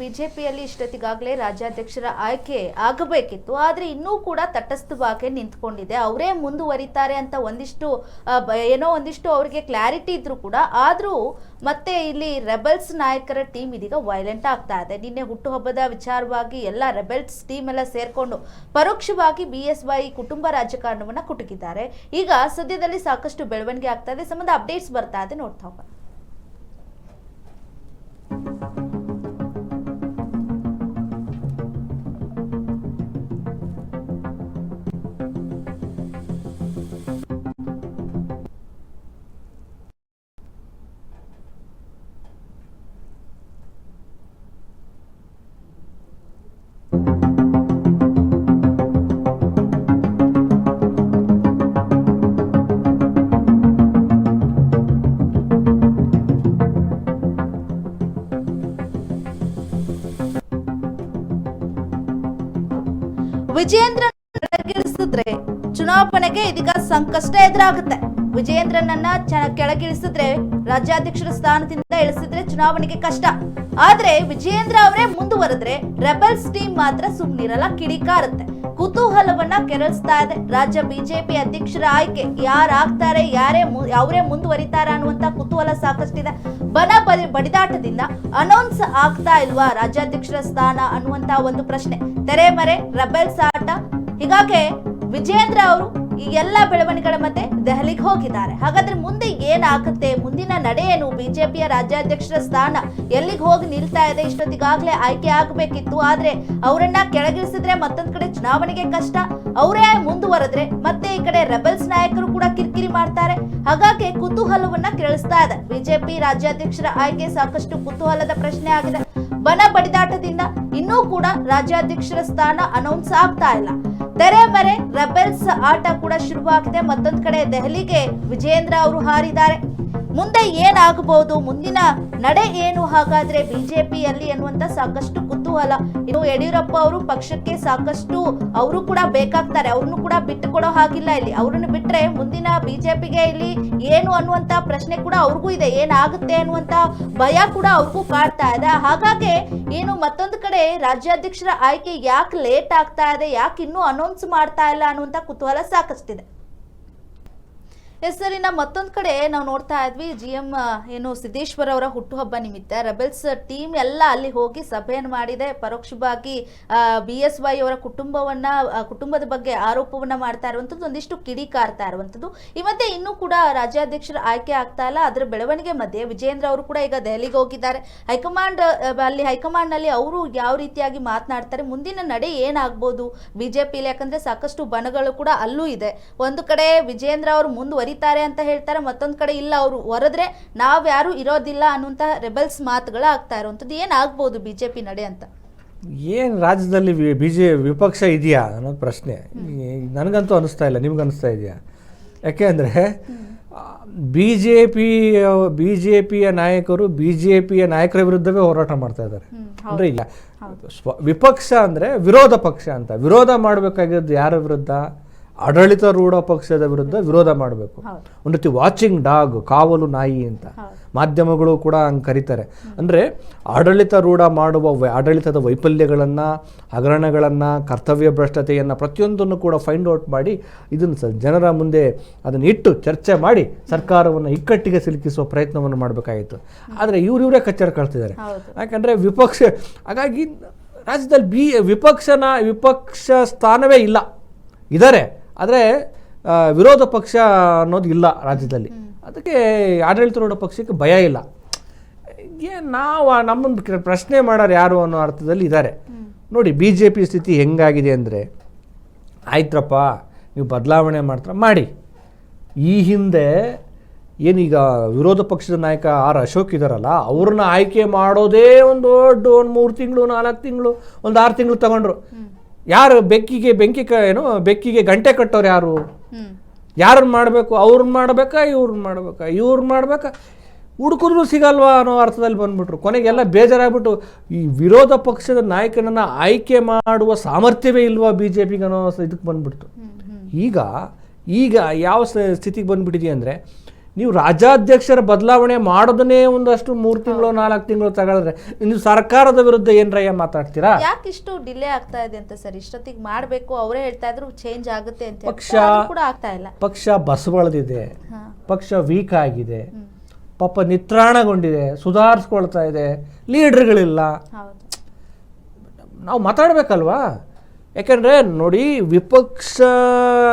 ಬಿಜೆಪಿಯಲ್ಲಿ ಇಷ್ಟೊತ್ತಿಗಾಗಲೇ ರಾಜ್ಯಾಧ್ಯಕ್ಷರ ಆಯ್ಕೆ ಆಗಬೇಕಿತ್ತು, ಆದ್ರೆ ಇನ್ನೂ ಕೂಡ ತಟಸ್ಥವಾಗಿ ನಿಂತ್ಕೊಂಡಿದೆ. ಅವರೇ ಮುಂದುವರಿತಾರೆ ಅಂತ ಒಂದಿಷ್ಟು ಏನೋ ಒಂದಿಷ್ಟು ಅವರಿಗೆ ಕ್ಲಾರಿಟಿ ಇದ್ರೂ ಕೂಡ, ಆದ್ರೂ ಮತ್ತೆ ಇಲ್ಲಿ ರೆಬಲ್ಸ್ ನಾಯಕರ ಟೀಮ್ ಇದೀಗ ವೈಲೆಂಟ್ ಆಗ್ತಾ ಇದೆ. ನಿನ್ನೆ ಹುಟ್ಟುಹಬ್ಬದ ವಿಚಾರವಾಗಿ ಎಲ್ಲ ರೆಬೆಲ್ಸ್ ಟೀಮ್ ಎಲ್ಲ ಸೇರ್ಕೊಂಡು ಪರೋಕ್ಷವಾಗಿ ಬಿ ಎಸ್ ವೈ ಕುಟುಂಬ ರಾಜಕಾರಣವನ್ನ ಕುಟುಕಿದ್ದಾರೆ. ಈಗ ಸದ್ಯದಲ್ಲಿ ಸಾಕಷ್ಟು ಬೆಳವಣಿಗೆ ಆಗ್ತಾ ಇದೆ. ಸಂಬಂಧ ಅಪ್ಡೇಟ್ಸ್ ಬರ್ತಾ ಇದೆ. ನೋಡ್ತಾ ಹೋಗೋಣ. ವಿಜಯೇಂದ್ರ ಕೆಳಗಿಳಿಸಿದ್ರೆ ಚುನಾವಣೆಗೆ ಇದೀಗ ಸಂಕಷ್ಟ ಎದುರಾಗುತ್ತೆ. ವಿಜಯೇಂದ್ರನನ್ನ ಕೆಳಗಿಳಿಸಿದ್ರೆ ರಾಜ್ಯಾಧ್ಯಕ್ಷರ ಸ್ಥಾನದಿಂದ ಇಳಿಸಿದ್ರೆ ಚುನಾವಣೆಗೆ ಕಷ್ಟ. ಆದ್ರೆ ವಿಜಯೇಂದ್ರ ಅವರೇ ಮುಂದುವರೆದ್ರೆ ರೆಬಲ್ಸ್ ಟೀಮ್ ಮಾತ್ರ ಸುಮ್ನಿರಲ್ಲ, ಕಿಡಿಕಾರುತ್ತೆ. ಕುತೂಹಲವನ್ನ ಕೆರಳಿಸ್ತಾ ಇದೆ. ರಾಜ್ಯ ಬಿಜೆಪಿ ಅಧ್ಯಕ್ಷರ ಆಯ್ಕೆ, ಯಾರಾಗ್ತಾರೆ, ಯಾರೇ ಅವರೇ ಮುಂದುವರಿತಾರ ಅನ್ನುವಂತ ಕುತೂಹಲ ಸಾಕಷ್ಟಿದೆ. ಬನ ಬಲಿ ಬಡಿದಾಟದಿಂದ ಅನೌನ್ಸ್ ಆಗ್ತಾ ಇಲ್ವಾ ರಾಜ್ಯಾಧ್ಯಕ್ಷರ ಸ್ಥಾನ ಅನ್ನುವಂತ ಒಂದು ಪ್ರಶ್ನೆ. ತೆರೆಮರೆ, ರೆಬೆಲ್ಸ್ ಹೀಗಾಗಿ ವಿಜೇಂದ್ರ ಅವರು ಈ ಎಲ್ಲ ಬೆಳವಣಿಗೆಗಳ ಮತ್ತೆ ದೆಹಲಿಗೆ ಹೋಗಿದ್ದಾರೆ. ಹಾಗಾದ್ರೆ ಮುಂದೆ ಏನಾಗುತ್ತೆ? ಮುಂದಿನ ನಡೆ ಏನು ಬಿಜೆಪಿಯ ರಾಜ್ಯಾಧ್ಯಕ್ಷರ ಸ್ಥಾನ ಎಲ್ಲಿಗೆ ಹೋಗಿ ನಿಲ್ತಾ ಇದೆ? ಇಷ್ಟೊತ್ತಿಗಾಗ್ಲೇ ಆಯ್ಕೆ ಆಗಬೇಕಿತ್ತು. ಆದ್ರೆ ಅವರನ್ನ ಕೆಳಗಿಳಿಸಿದ್ರೆ ಮತ್ತೊಂದ್ ಕಡೆ ಚುನಾವಣೆಗೆ ಕಷ್ಟ. ಅವರೇ ಮುಂದುವರೆದ್ರೆ ಮತ್ತೆ ಈ ಕಡೆ ರೆಬಲ್ಸ್ ನಾಯಕರು ಕೂಡ ಕಿರಿಕಿರಿ ಮಾಡ್ತಾರೆ. ಹಾಗಾಗಿ ಕುತೂಹಲವನ್ನ ಕೆರಳಿಸ್ತಾ ಇದೆ. ಬಿಜೆಪಿ ರಾಜ್ಯಾಧ್ಯಕ್ಷರ ಆಯ್ಕೆ ಸಾಕಷ್ಟು ಕುತೂಹಲದ ಪ್ರಶ್ನೆ ಆಗಿದೆ. ಬನ ಬಡಿದಾಟದಿಂದ ಇನ್ನೂ ಕೂಡ ರಾಜ್ಯಾಧ್ಯಕ್ಷರ ಸ್ಥಾನ ಅನೌನ್ಸ್ ಆಗ್ತಾ ಇಲ್ಲ. ತೆರೆ ಮರೆ ರೆಬೆಲ್ಸ್ ಆಟ ಕೂಡ ಶುರುವಾಗಿದೆ ಮತ್ತೊಂದು ಕಡೆ ದೆಹಲಿಗೆ ವಿಜೇಂದ್ರ ಅವರು ಹಾರಿದ್ದಾರೆ. ಮುಂದೆ ಏನಾಗಬಹುದು, ಮುಂದಿನ ನಡೆ ಏನು? ಹಾಗಾದ್ರೆ ಬಿಜೆಪಿಯಲ್ಲಿ ಅನ್ನುವಂತ ಸಾಕಷ್ಟು ಕುತೂಹಲ. ಇನ್ನು ಯಡಿಯೂರಪ್ಪ ಅವರು ಪಕ್ಷಕ್ಕೆ ಸಾಕಷ್ಟು ಅವರು ಕೂಡ ಬೇಕಾಗ್ತಾರೆ. ಅವ್ರನ್ನು ಕೂಡ ಬಿಟ್ಟು ಕೊಡೋ ಹಾಗಿಲ್ಲ ಇಲ್ಲಿ. ಅವ್ರನ್ನ ಬಿಟ್ರೆ ಮುಂದಿನ ಬಿಜೆಪಿಗೆ ಇಲ್ಲಿ ಏನು ಅನ್ನುವಂತ ಪ್ರಶ್ನೆ ಕೂಡ ಅವ್ರಿಗೂ ಇದೆ. ಏನಾಗುತ್ತೆ ಅನ್ನುವಂತ ಭಯ ಕೂಡ ಅವ್ರಿಗೂ ಕಾಡ್ತಾ ಇದೆ. ಹಾಗಾಗಿ ಏನು ಮತ್ತೊಂದು ಕಡೆ ರಾಜ್ಯಾಧ್ಯಕ್ಷರ ಆಯ್ಕೆ ಯಾಕೆ ಲೇಟ್ ಆಗ್ತಾ ಇದೆ? ಯಾಕೆ ಇನ್ನೂ ಅನೌನ್ಸ್ ಮಾಡ್ತಾ ಇಲ್ಲ ಅನ್ನುವಂತ ಕುತೂಹಲ ಸಾಕಷ್ಟಿದೆ. ಎಸ್ ಮತ್ತೊಂದು ಕಡೆ ನಾವು ನೋಡ್ತಾ ಇದ್ವಿ ಜಿ ಎಂ ಏನು ಸಿದ್ದೇಶ್ವರ ಅವರ ಹುಟ್ಟುಹಬ್ಬ ನಿಮಿತ್ತ ರೆಬೆಲ್ಸ್ ಟೀಮ್ ಎಲ್ಲ ಅಲ್ಲಿ ಹೋಗಿ ಸಭೆಯನ್ನು ಮಾಡಿದೆ. ಪರೋಕ್ಷವಾಗಿ ಬಿ ಎಸ್ ವೈ ಅವರ ಕುಟುಂಬವನ್ನ ಕುಟುಂಬದ ಬಗ್ಗೆ ಆರೋಪವನ್ನ ಮಾಡ್ತಾ ಇರುವಂತದ್ದು ಒಂದಿಷ್ಟು ಕಿಡಿಕಾರ್ತಾ ಇರುವಂತದ್ದು ಈ ಮಧ್ಯೆ ಇನ್ನೂ ಕೂಡ ರಾಜ್ಯಾಧ್ಯಕ್ಷರ ಆಯ್ಕೆ ಆಗ್ತಾ ಇಲ್ಲ. ಅದರ ಬೆಳವಣಿಗೆ ಮಧ್ಯೆ ವಿಜೇಂದ್ರ ಅವರು ಕೂಡ ಈಗ ದೆಹಲಿಗೆ ಹೋಗಿದ್ದಾರೆ. ಹೈಕಮಾಂಡ್ ಅಲ್ಲಿ ಹೈಕಮಾಂಡ್ನಲ್ಲಿ ಅವರು ಯಾವ ರೀತಿಯಾಗಿ ಮಾತನಾಡ್ತಾರೆ, ಮುಂದಿನ ನಡೆ ಏನಾಗ್ಬೋದು? ಬಿಜೆಪಿಲಿ ಯಾಕಂದ್ರೆ ಸಾಕಷ್ಟು ಬಣಗಳು ಕೂಡ ಅಲ್ಲೂ ಇದೆ. ಒಂದು ಕಡೆ ವಿಜೇಂದ್ರ ಅವರು ಮುಂದುವರಿತಾರೆ ಅಂತ ಹೇಳ್ತಾರೆ ಮತ್ತೊಂದು ಕಡೆ ಇಲ್ಲ ಅವರು ಹೊರದ್ರೆ ನಾವ್ಯಾರು ಇರೋದಿಲ್ಲ ಅನ್ನುವಂತಹ ರೆಬಲ್ಸ್ ಮಾತುಗಳು ಆಗ್ತಾ ಇರುವಂತದ್ದು ಏನಾಗ್ಬೋದು ಬಿಜೆಪಿ ನಡೆ ಅಂತ? ಏನು ರಾಜ್ಯದಲ್ಲಿ ಬಿ ಜೆ ವಿಪಕ್ಷ ಇದೆಯಾ ಅನ್ನೋದು ಪ್ರಶ್ನೆ. ನನಗಂತೂ ಅನಿಸ್ತಾ ಇಲ್ಲ ನಿಮ್ಗೆ ಅನಿಸ್ತಾ ಇದೆಯಾ ಯಾಕೆ ಅಂದರೆ B J P B J ಪಿಯ ನಾಯಕರು ಬಿ ಜೆ ಪಿಯ ನಾಯಕರ ವಿರುದ್ಧವೇ ಹೋರಾಟ ಮಾಡ್ತಾ ಇದ್ದಾರೆ. ಅಂದರೆ ಇಲ್ಲ. ಸ್ವ ವಿಪಕ್ಷ ಅಂದರೆ ವಿರೋಧ ಪಕ್ಷ ಅಂತ. ವಿರೋಧ ಮಾಡ್ಬೇಕಾಗಿರೋದು ಯಾರ ವಿರುದ್ಧ? ಆಡಳಿತಾರೂಢ ಪಕ್ಷದ ವಿರುದ್ಧ ವಿರೋಧ ಮಾಡಬೇಕು. ಒಂದು ರೀತಿ ವಾಚಿಂಗ್ ಡಾಗ್ ಕಾವಲು ನಾಯಿ ಅಂತ. ಮಾಧ್ಯಮಗಳು ಕೂಡ ಹಂಗೆ ಕರೀತಾರೆ. ಅಂದರೆ ಆಡಳಿತಾರೂಢ ಮಾಡುವ ವೈ- ಆಡಳಿತದ ವೈಫಲ್ಯಗಳನ್ನು ಹಗರಣಗಳನ್ನು ಕರ್ತವ್ಯ ಭ್ರಷ್ಟತೆಯನ್ನು ಪ್ರತಿಯೊಂದನ್ನು ಕೂಡ ಫೈಂಡ್ ಔಟ್ ಮಾಡಿ ಇದನ್ನು ಸ ಜನರ ಮುಂದೆ ಅದನ್ನು ಇಟ್ಟು ಚರ್ಚೆ ಮಾಡಿ ಸರ್ಕಾರವನ್ನು ಇಕ್ಕಟ್ಟಿಗೆ ಸಿಲುಕಿಸುವ ಪ್ರಯತ್ನವನ್ನು ಮಾಡಬೇಕಾಗಿತ್ತು. ಆದರೆ ಇವ್ರು ಇವರೇ ಕಚ್ಚರ ಕಳ್ತಿದ್ದಾರೆ ಯಾಕೆಂದರೆ ಯಾಕಂದರೆ ವಿಪಕ್ಷ ಹಾಗಾಗಿ ರಾಜ್ಯದಲ್ಲಿ ಬಿ ವಿಪಕ್ಷನ ವಿಪಕ್ಷ ಸ್ಥಾನವೇ ಇಲ್ಲ. ಇದ್ದಾರೆ ಆದರೆ ವಿರೋಧ ಪಕ್ಷ ಅನ್ನೋದು ಇಲ್ಲ ರಾಜ್ಯದಲ್ಲಿ. ಅದಕ್ಕೆ ಆಡಳಿತಾರೂಢ ಪಕ್ಷಕ್ಕೆ ಭಯ ಇಲ್ಲ. ಏನು ನಾವು ನಮ್ಮನ್ನು ಪ್ರಶ್ನೆ ಮಾಡೋರು ಯಾರು ಅನ್ನೋ ಅರ್ಥದಲ್ಲಿ ಇದ್ದಾರೆ ನೋಡಿ ಬಿ ಜೆ ಪಿ ಸ್ಥಿತಿ ಹೆಂಗಾಗಿದೆ ಅಂದರೆ ಆಯ್ತ್ರಪ್ಪ ನೀವು ಬದಲಾವಣೆ ಮಾಡ್ತಾರೆ ಮಾಡಿ. ಈ ಹಿಂದೆ ಏನೀಗ ವಿರೋಧ ಪಕ್ಷದ ನಾಯಕ ಆರ್ ಅಶೋಕ್ ಇದ್ದಾರಲ್ಲ ಅವ್ರನ್ನ ಆಯ್ಕೆ ಮಾಡೋದೇ ಒಂದು ದೊಡ್ಡ ಒಂದು ಮೂರು ತಿಂಗಳು ನಾಲ್ಕು ತಿಂಗಳು ಒಂದು ಆರು ತಿಂಗಳು ತಗೊಂಡ್ರು. ಯಾರು ಬೆಕ್ಕಿಗೆ ಬೆಂಕಿ ಕ ಏನು ಬೆಕ್ಕಿಗೆ ಗಂಟೆ ಕಟ್ಟೋರು ಯಾರು? ಯಾರನ್ನ ಮಾಡಬೇಕು? ಅವ್ರನ್ನ ಮಾಡಬೇಕಾ ಇವ್ರನ್ನ ಮಾಡಬೇಕಾ? ಇವ್ರನ್ನ ಮಾಡಬೇಕಾ? ಹುಡುಕಿದ್ರು ಸಿಗಲ್ವಾ ಅನ್ನೋ ಅರ್ಥದಲ್ಲಿ ಬಂದ್ಬಿಟ್ರು. ಕೊನೆಗೆಲ್ಲ ಬೇಜಾರಾಗ್ಬಿಟ್ಟು ಈ ವಿರೋಧ ಪಕ್ಷದ ನಾಯಕನನ್ನು ಆಯ್ಕೆ ಮಾಡುವ ಸಾಮರ್ಥ್ಯವೇ ಇಲ್ವಾ ಬಿ ಜೆ ಪಿಗೆ ಅನ್ನೋ ಇದಕ್ಕೆ ಬಂದ್ಬಿಡ್ತು ಈಗ ಈಗ ಯಾವ ಸ್ಥಿತಿಗೆ ಬಂದ್ಬಿಟ್ಟಿದೆ ಅಂದರೆ ನೀವು ರಾಜ್ಯಾಧ್ಯಕ್ಷರ ಬದಲಾವಣೆ ಮಾಡೋದನ್ನೇ ಒಂದಷ್ಟು ಮೂರು ತಿಂಗಳು ನಾಲ್ಕು ತಿಂಗಳು ತಗೊಳ್ರೆ ನೀವು ಸರ್ಕಾರದ ವಿರುದ್ಧ ಏನ್ರಯ್ಯ ಮಾತಾಡ್ತೀರಾ? ಯಾಕೆ ಇಷ್ಟು ಡಿಲೇ ಆಗ್ತಾ ಇದೆ ಅಂತ ಸರ್? ಇಷ್ಟೊತ್ತಿಗೆ ಮಾಡಬೇಕು ಅವರೇ ಹೇಳ್ತಾ ಇದ್ರು ಚೇಂಜ್ ಆಗುತ್ತೆ ಅಂತ ಪಕ್ಷ- ಕೂಡ ಆಗ್ತಾ ಇಲ್ಲ. ಪಕ್ಷ ಬಸವಳದಿದೆ ಪಕ್ಷ ವೀಕ್ ಆಗಿದೆ ಪಾಪ ನಿತ್ರಾಣಗೊಂಡಿದೆ ಸುಧಾರಿಸ್ಕೊಳ್ತಾ ಇದೆ ಲೀಡರ್ಗಳಿಲ್ಲ. ನಾವು ಮಾತಾಡಬೇಕಲ್ವಾ? ಯಾಕೆಂದರೆ ನೋಡಿ ವಿಪಕ್ಷ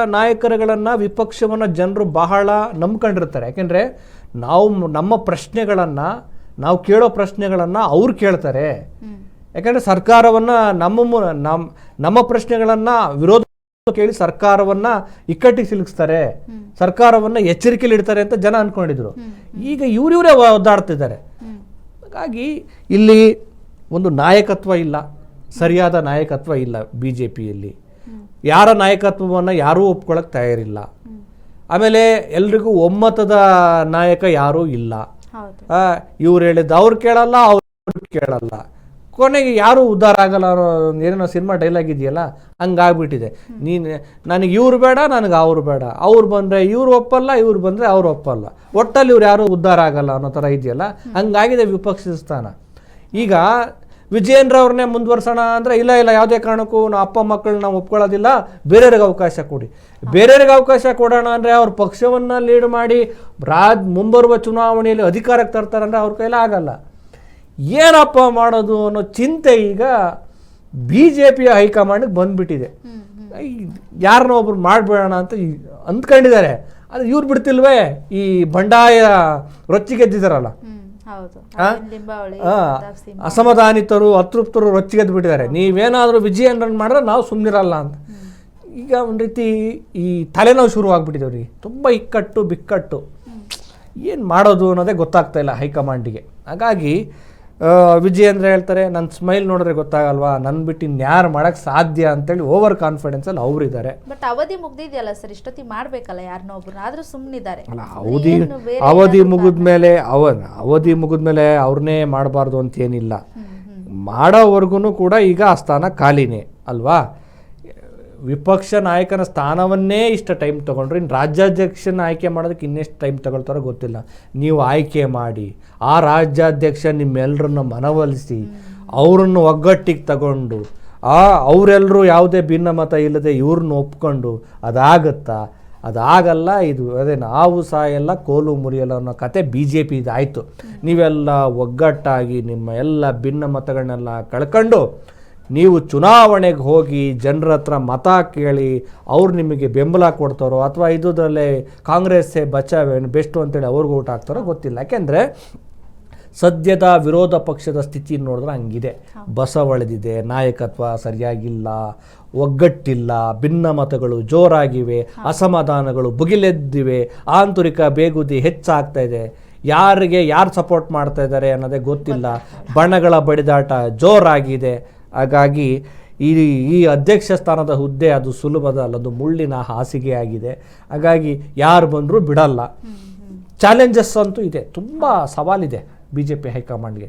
ನಾಯಕರುಗಳನ್ನು ವಿಪಕ್ಷವನ್ನು ಜನರು ಬಹಳ ನಂಬ್ಕೊಂಡಿರ್ತಾರೆ. ಯಾಕೆಂದರೆ ನಾವು ನಮ್ಮ ಪ್ರಶ್ನೆಗಳನ್ನು ನಾವು ಕೇಳೋ ಪ್ರಶ್ನೆಗಳನ್ನು ಅವ್ರು ಕೇಳ್ತಾರೆ. ಯಾಕೆಂದರೆ ಸರ್ಕಾರವನ್ನು ನಮ್ಮ ಮು- ನಮ್ಮ ನಮ್ಮ ಪ್ರಶ್ನೆಗಳನ್ನು ವಿರೋಧ ಕೇಳಿ ಸರ್ಕಾರವನ್ನು ಇಕ್ಕಟ್ಟಿಗೆ ಸಿಲುಕಿಸ್ತಾರೆ. ಸರ್ಕಾರವನ್ನು ಎಚ್ಚರಿಕೆಯಲ್ಲಿ ಇಡ್ತಾರೆ ಅಂತ ಜನ ಅಂದ್ಕೊಂಡಿದ್ರು. ಈಗ ಇವರಿವರೇ ಒದ್ದಾಡ್ತಿದ್ದಾರೆ. ಹಾಗಾಗಿ ಇಲ್ಲಿ ಒಂದು ನಾಯಕತ್ವ ಇಲ್ಲ. ಸರಿಯಾದ ನಾಯಕತ್ವ ಇಲ್ಲ ಬಿ ಜೆ ಪಿಯಲ್ಲಿ ಯಾರ ನಾಯಕತ್ವವನ್ನು ಯಾರೂ ಒಪ್ಕೊಳ್ಳೋಕೆ ತಯಾರಿಲ್ಲ. ಆಮೇಲೆ ಎಲ್ರಿಗೂ ಒಮ್ಮತದ ನಾಯಕ ಯಾರೂ ಇಲ್ಲ. ಇವ್ರು ಹೇಳಿದ್ದು ಅವ್ರು ಕೇಳಲ್ಲ ಅವ್ರು ಕೇಳಲ್ಲ. ಕೊನೆಗೆ ಯಾರೂ ಉದ್ಧಾರ ಆಗಲ್ಲ ಅನ್ನೋ ಒಂದು ಏನೇನೋ ಸಿನಿಮಾ ಡೈಲಾಗ್ ಇದೆಯಲ್ಲ ಹಂಗಾಗ್ಬಿಟ್ಟಿದೆ. ನೀನು ನನಗೆ ಇವ್ರು ಬೇಡ ನನಗೆ ಅವ್ರು ಬೇಡ. ಅವ್ರು ಬಂದರೆ ಇವ್ರು ಒಪ್ಪಲ್ಲ ಇವ್ರು ಬಂದರೆ ಅವ್ರು ಒಪ್ಪಲ್ಲ. ಒಟ್ಟಲ್ಲಿ ಇವ್ರು ಯಾರೂ ಉದ್ಧಾರ ಆಗಲ್ಲ ಅನ್ನೋ ಥರ ಇದೆಯಲ್ಲ? ಹಂಗಾಗಿದೆ ವಿಪಕ್ಷದ ಸ್ಥಾನ. ಈಗ ವಿಜಯೇಂದ್ರ ಅವ್ರನ್ನೇ ಮುಂದುವರ್ಸೋಣ ಅಂದರೆ ಇಲ್ಲ ಇಲ್ಲ ಯಾವುದೇ ಕಾರಣಕ್ಕೂ ನಾವು ಅಪ್ಪ ಮಕ್ಕಳನ್ನ ನಾವು ಒಪ್ಕೊಳ್ಳೋದಿಲ್ಲ. ಬೇರೆಯವ್ರಿಗೆ ಅವಕಾಶ ಕೊಡಿ. ಬೇರೆಯವ್ರಿಗೆ ಅವಕಾಶ ಕೊಡೋಣ ಅಂದರೆ ಅವ್ರ ಪಕ್ಷವನ್ನು ಲೀಡ್ ಮಾಡಿ ರಾಜ್ ಮುಂಬರುವ ಚುನಾವಣೆಯಲ್ಲಿ ಅಧಿಕಾರಕ್ಕೆ ತರ್ತಾರಂದ್ರೆ ಅವ್ರ ಕೈಲಿ ಆಗಲ್ಲ. ಏನಪ್ಪ ಮಾಡೋದು ಅನ್ನೋ ಚಿಂತೆ ಈಗ ಬಿ ಜೆ ಪಿಯ ಹೈಕಮಾಂಡ್ಗೆ ಬಂದುಬಿಟ್ಟಿದೆ ಯಾರನ್ನೋ ಒಬ್ರು ಮಾಡಬೇಡೋಣ ಅಂತ ಅಂದ್ಕೊಂಡಿದ್ದಾರೆ. ಅದು ಇವ್ರು ಬಿಡ್ತಿಲ್ವೇ? ಈ ಬಂಡಾಯ ರೊಚ್ಚಿಗೆದ್ದಿದ್ದಾರಲ್ಲ. ಅಸಮಾಧಾನಿತರು ಅತೃಪ್ತರು ರೊಚ್ಚಿಗೆದ್ದು ಬಿಟ್ಟಿದ್ದಾರೆ ನೀವೇನಾದರೂ ವಿಜಯೇಂದ್ರನ್ ಮಾಡಿದ್ರೆ ನಾವು ಸುಮ್ಮನಿರಲ್ಲ ಅಂತ. ಈಗ ಒಂದು ರೀತಿ ಈ ತಲೆನೋವು ಶುರು ಆಗ್ಬಿಟ್ಟಿದೆ ಅವರಿಗೆ ತುಂಬ ಇಕ್ಕಟ್ಟು ಬಿಕ್ಕಟ್ಟು. ಏನು ಮಾಡೋದು ಅನ್ನೋದೇ ಗೊತ್ತಾಗ್ತಾ ಇಲ್ಲ ಹೈಕಮಾಂಡಿಗೆ. ಹಾಗಾಗಿ ಆ, ಅಂದ್ರೆ ಹೇಳ್ತಾರೆ ನನ್ನ ಸ್ಮೈಲ್ ನೋಡಿದ್ರೆ ಗೊತ್ತಾಗಲ್ವಾ? ನನ್ನ ಬಿಟ್ಟು ಇನ್ಯಾರು ಮಾಡೋಕ್ಕೆ ಸಾಧ್ಯ? ಅಂತೇಳಿ ಓವರ್ ಕಾನ್ಫಿಡೆನ್ಸಲ್ಲಿ ಅವರಿದ್ದಾರೆ ಬಟ್ ಅವಧಿ ಮುಗ್ದಿದೆಯಲ್ಲ ಸರ್ ಇಷ್ಟೊತ್ತಿಗೆ ಮಾಡಬೇಕಲ್ಲ ಯಾರನ್ನೋ ಒಬ್ರು ಆದ್ರೂ ಸುಮ್ಮನಿದ್ದಾರೆ ಅಲ್ಲ ಅವಧಿ ಅವಧಿ ಮುಗಿದ್ಮೇಲೆ ಅವ ಅವಧಿ ಮುಗಿದ್ಮೇಲೆ ಅವ್ರನ್ನೇ ಮಾಡಬಾರ್ದು ಅಂತೇನಿಲ್ಲ ಮಾಡೋವರೆಗೂ ಕೂಡ ಈಗ ಆ ಸ್ಥಾನ ಖಾಲಿನೇ ಅಲ್ವಾ? ವಿಪಕ್ಷ ನಾಯಕನ ಸ್ಥಾನವನ್ನೇ ಇಷ್ಟು ಟೈಮ್ ತೊಗೊಂಡ್ರೆ ಇನ್ನು ರಾಜ್ಯಾಧ್ಯಕ್ಷನ ಆಯ್ಕೆ ಮಾಡೋದಕ್ಕೆ ಇನ್ನೆಷ್ಟು ಟೈಮ್ ತಗೊಳ್ತಾರೋ ಗೊತ್ತಿಲ್ಲ. ನೀವು ಆಯ್ಕೆ ಮಾಡಿ, ಆ ರಾಜ್ಯಾಧ್ಯಕ್ಷ ನಿಮ್ಮೆಲ್ಲರನ್ನ ಮನವೊಲಿಸಿ, ಅವರನ್ನು ಒಗ್ಗಟ್ಟಿಗೆ ತಗೊಂಡು, ಆ ಅವರೆಲ್ಲರೂ ಯಾವುದೇ ಭಿನ್ನಮತ ಇಲ್ಲದೆ ಇವ್ರನ್ನ ಒಪ್ಕೊಂಡು ಅದಾಗತ್ತಾ? ಅದಾಗಲ್ಲ ಇದು, ಅದೇ ನಾವು ಸಹ ಸಾಯಲ್ಲ ಕೋಲು ಮುರಿಯಲ್ಲ ಅನ್ನೋ ಕತೆ ಬಿ ಜೆ ಪಿ ಇದಾಯಿತು ನೀವೆಲ್ಲ ಒಗ್ಗಟ್ಟಾಗಿ ನಿಮ್ಮ ಎಲ್ಲ ಭಿನ್ನ ಮತಗಳನ್ನೆಲ್ಲ ಕಳ್ಕೊಂಡು ನೀವು ಚುನಾವಣೆಗೆ ಹೋಗಿ ಜನರ ಹತ್ರ ಮತ ಕೇಳಿ ಅವ್ರು ನಿಮಗೆ ಬೆಂಬಲ ಕೊಡ್ತಾರೋ ಅಥವಾ ಇದುದರಲ್ಲೇ ಕಾಂಗ್ರೆಸ್ಸೇ ಬಚಾವೇನು ಬೆಸ್ಟು ಅಂತೇಳಿ ಅವ್ರಿಗೆ ಊಟ ಹಾಕ್ತಾರೋ ಗೊತ್ತಿಲ್ಲ. ಯಾಕೆಂದರೆ ಸದ್ಯದ ವಿರೋಧ ಪಕ್ಷದ ಸ್ಥಿತಿ ನೋಡಿದ್ರೆ ಹಂಗಿದೆ. ಬಸವಳೆದಿದೆ, ನಾಯಕತ್ವ ಸರಿಯಾಗಿಲ್ಲ, ಒಗ್ಗಟ್ಟಿಲ್ಲ, ಭಿನ್ನ ಮತಗಳು ಜೋರಾಗಿವೆ, ಅಸಮಾಧಾನಗಳು ಬುಗಿಲೆದ್ದಿವೆ ಆಂತರಿಕ ಬೇಗುದಿ ಹೆಚ್ಚಾಗ್ತಾ ಇದೆ. ಯಾರಿಗೆ ಯಾರು ಸಪೋರ್ಟ್ ಮಾಡ್ತಾ ಇದ್ದಾರೆ ಅನ್ನೋದೇ ಗೊತ್ತಿಲ್ಲ. ಬಣಗಳ ಬಡಿದಾಟ ಜೋರಾಗಿದೆ. ಹಾಗಾಗಿ ಈ ಈ ಅಧ್ಯಕ್ಷ ಸ್ಥಾನದ ಹುದ್ದೆ ಅದು ಸುಲಭದ ಅಲ್ಲ, ಅದು ಮುಳ್ಳಿನ ಹಾಸಿಗೆ ಆಗಿದೆ ಹಾಗಾಗಿ ಯಾರು ಬಂದರೂ ಬಿಡಲ್ಲ. ಚಾಲೆಂಜಸ್ ಅಂತೂ ಇದೆ. ತುಂಬ ಸವಾಲಿದೆ ಬಿ ಜೆ ಪಿ ಹೈಕಮಾಂಡ್ಗೆ.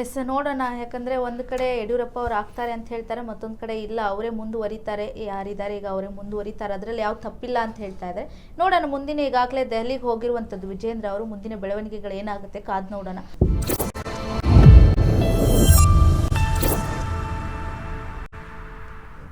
ಎಸ್, ನೋಡೋಣ. ಯಾಕಂದರೆ ಒಂದು ಕಡೆ ಯಡಿಯೂರಪ್ಪ ಅವ್ರು ಆಗ್ತಾರೆ ಅಂತ ಹೇಳ್ತಾರೆ, ಮತ್ತೊಂದು ಕಡೆ ಇಲ್ಲ, ಅವರೇ ಮುಂದುವರಿತಾರೆ. ಯಾರಿದ್ದಾರೆ? ಈಗ ಅವರೇ ಮುಂದುವರಿತಾರೆ. ಅದರಲ್ಲಿ ಯಾವ ತಪ್ಪಿಲ್ಲ ಅಂತ ಹೇಳ್ತಾ ಇದ್ದಾರೆ ನೋಡೋಣ, ಮುಂದಿನ ಈಗಾಗಲೇ ದೆಹಲಿಗೆ ಹೋಗಿರುವಂಥದ್ದು ವಿಜೇಂದ್ರ ಅವರು, ಮುಂದಿನ ಬೆಳವಣಿಗೆಗಳು ಏನಾಗುತ್ತೆ ಕಾದು ನೋಡೋಣ.